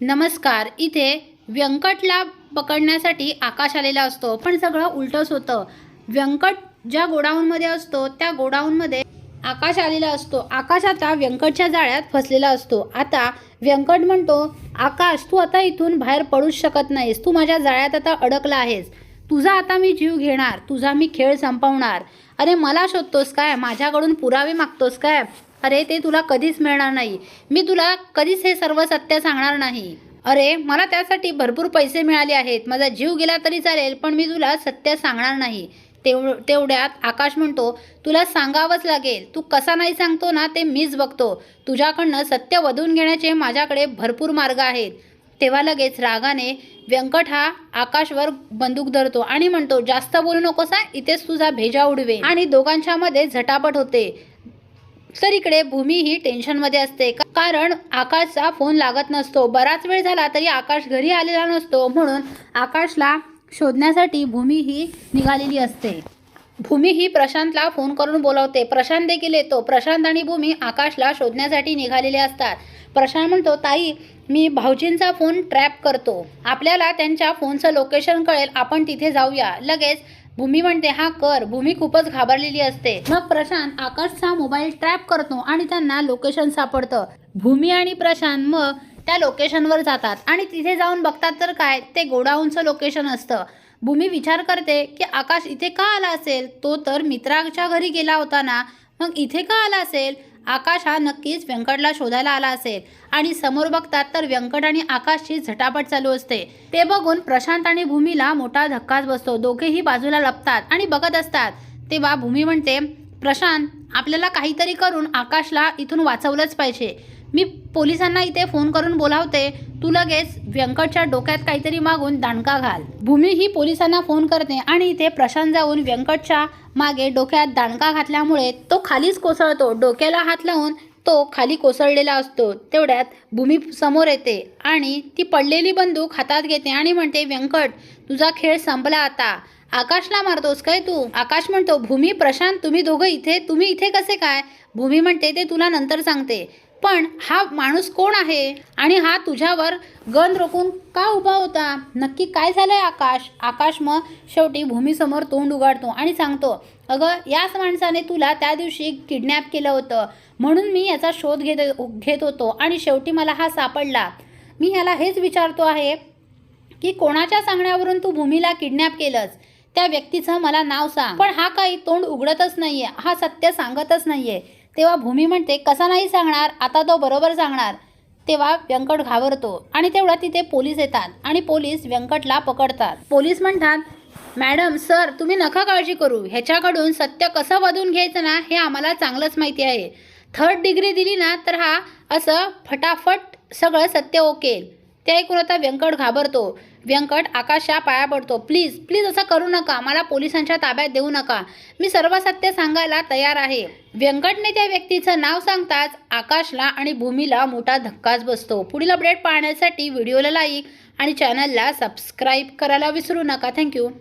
नमस्कार इथे व्यंकटला पकडण्यासाठी आकाश आलेला असतो पण सगळं उलटच होतं. व्यंकट ज्या गोडाऊनमध्ये असतो त्या गोडाऊनमध्ये आकाश आलेला असतो. आकाश आता व्यंकटच्या जाळ्यात फसलेला असतो. आता व्यंकट म्हणतो आकाश तू आता इथून बाहेर पडूच शकत नाहीस. तू माझ्या जाळ्यात आता अडकला आहेस. तुझा आता मी जीव घेणार. तुझा मी खेळ संपवणार. अरे मला शोधतोस काय? माझ्याकडून पुरावे मागतोस काय? अरे ते तुला कधीच मिळणार नाही. मी तुला कधीच हे सर्व सत्य सांगणार नाही. अरे मला त्यासाठी भरपूर पैसे मिळाले आहेत. माझा जीव गेला तरी चालेल पण मी तुला सत्य सांगणार नाही. तेव तेवढ्यात आकाश म्हणतो तुला सांगावंच लागेल. तू कसा नाही सांगतो ना ते मीच बघतो. तुझ्याकडनं सत्य वधून घेण्याचे माझ्याकडे भरपूर मार्ग आहेत. तेव्हा लगेच रागाने व्यंकट हा आकाशवर बंदूक धरतो आणि म्हणतो जास्त बोलू नकोस इथेच तुझा भेजा उडवे आणि दोघांच्या मध्ये झटापट होते. तर इकडे भूमी ही टेन्शनमध्ये असते. कारण आकाशचा फोन लागत नसतो. बराच वेळ झाला तरी आकाश घरी आलेला नसतो. म्हणून आकाशला शोधण्यासाठी भूमी ही निघालेली असते. भूमी ही प्रशांतला फोन करून बोलवते. प्रशांत देखील येतो. प्रशांत आणि भूमी आकाशला शोधण्यासाठी निघालेले असतात. प्रशांत म्हणतो ताई मी भाऊजींचा फोन ट्रॅप करतो. आपल्याला त्यांच्या फोनचं लोकेशन कळेल. आपण तिथे जाऊया. लगेच भूमी म्हणते हा कर भूमी खूपच घाबरलेली असते. मग प्रशांत आकाशचा मोबाईल ट्रॅप करतो आणि त्यांना लोकेशन सापडतं. भूमी आणि प्रशांत मग त्या लोकेशनवर जातात आणि तिथे जाऊन बघतात तर काय ते गोडाऊनचं लोकेशन असतं. भूमी विचार करते की आकाश इथे का आला असेल? तो तर मित्राच्या घरी गेला होता ना. मग इथे का आला असेल? आकाश हा नक्कीच व्यंकटला शोधायला आला असेल. आणि समोर बघतात तर व्यंकट आणि आकाशची झटापट चालू असते. ते बघून प्रशांत आणि भूमीला मोठा धक्काच बसतो. दोघेही बाजूला लपतात आणि बघत असतात. तेव्हा भूमी म्हणते प्रशांत आपल्याला काहीतरी करून आकाशला इथून वाचवलंच पाहिजे. मी पोलिसांना इथे फोन करून बोलावते. तू लगेच व्यंकटच्या डोक्यात काहीतरी मागून दांडका घाल. भूमी ही पोलिसांना फोन करते आणि इथे प्रशांत जाऊन व्यंकटच्या मागे डोक्यात दांडका घातल्यामुळे तो खालीच कोसळतो. डोक्याला हात लावून तो खाली कोसळलेला असतो. तेवढ्यात भूमी समोर येते आणि ती पडलेली बंदूक हातात घेते आणि म्हणते व्यंकट तुझा खेळ संपला आता. आकाशला मारतोस काय तू? आकाश म्हणतो भूमी प्रशांत तुम्ही दोघं इथे तुम्ही इथे कसे काय? भूमी म्हणते ते तुला नंतर सांगते. पण हा माणूस कोण आहे? आणि हा तुझ्यावर गन रोखून का उभा होता? नक्की काय झालंय आकाश? आकाश मग शेवटी भूमीसमोर तोंड उघडतो आणि सांगतो अगं याच माणसाने तुला त्या दिवशी किडनॅप केलं होतं. म्हणून मी याचा शोध घेत घेत होतो आणि शेवटी मला हा सापडला. मी ह्याला हेच विचारतो आहे की कोणाच्या सांगण्यावरून तू भूमीला किडनॅप केलंस? त्या व्यक्तीचं मला नाव सांग. पण हा काही तोंड उघडतच नाहीये. हा सत्य सांगतच नाहीये. तेव्हा भूमी म्हणते कसा नाही सांगणार? आता तो बरोबर सांगणार. तेव्हा व्यंकट घाबरतो आणि तेवढा तिथे पोलीस येतात आणि पोलीस व्यंकटला पकडतात. पोलीस म्हणतात मॅडम सर तुम्ही नका काळजी करू. ह्याच्याकडून सत्य कसं वधून घ्यायचं ना हे आम्हाला चांगलंच माहिती आहे. थर्ड डिग्री दिली ना तर हा असं फटाफट सगळं सत्य ओकेल. ते ऐकून आता व्यंकट घाबरतो. व्यंकट आकाशच्या पाया पडतो. प्लीज प्लीज असं करू नका. मला पोलिसांच्या ताब्यात देऊ नका. मी सर्व सत्य सांगायला तयार आहे. व्यंकटने त्या व्यक्तीचं नाव सांगताच आकाशला आणि भूमीला मोठा धक्काच बसतो. पुढील अपडेट पाहण्यासाठी व्हिडिओला लाईक आणि चॅनलला सबस्क्राईब करायला विसरू नका. थँक्यू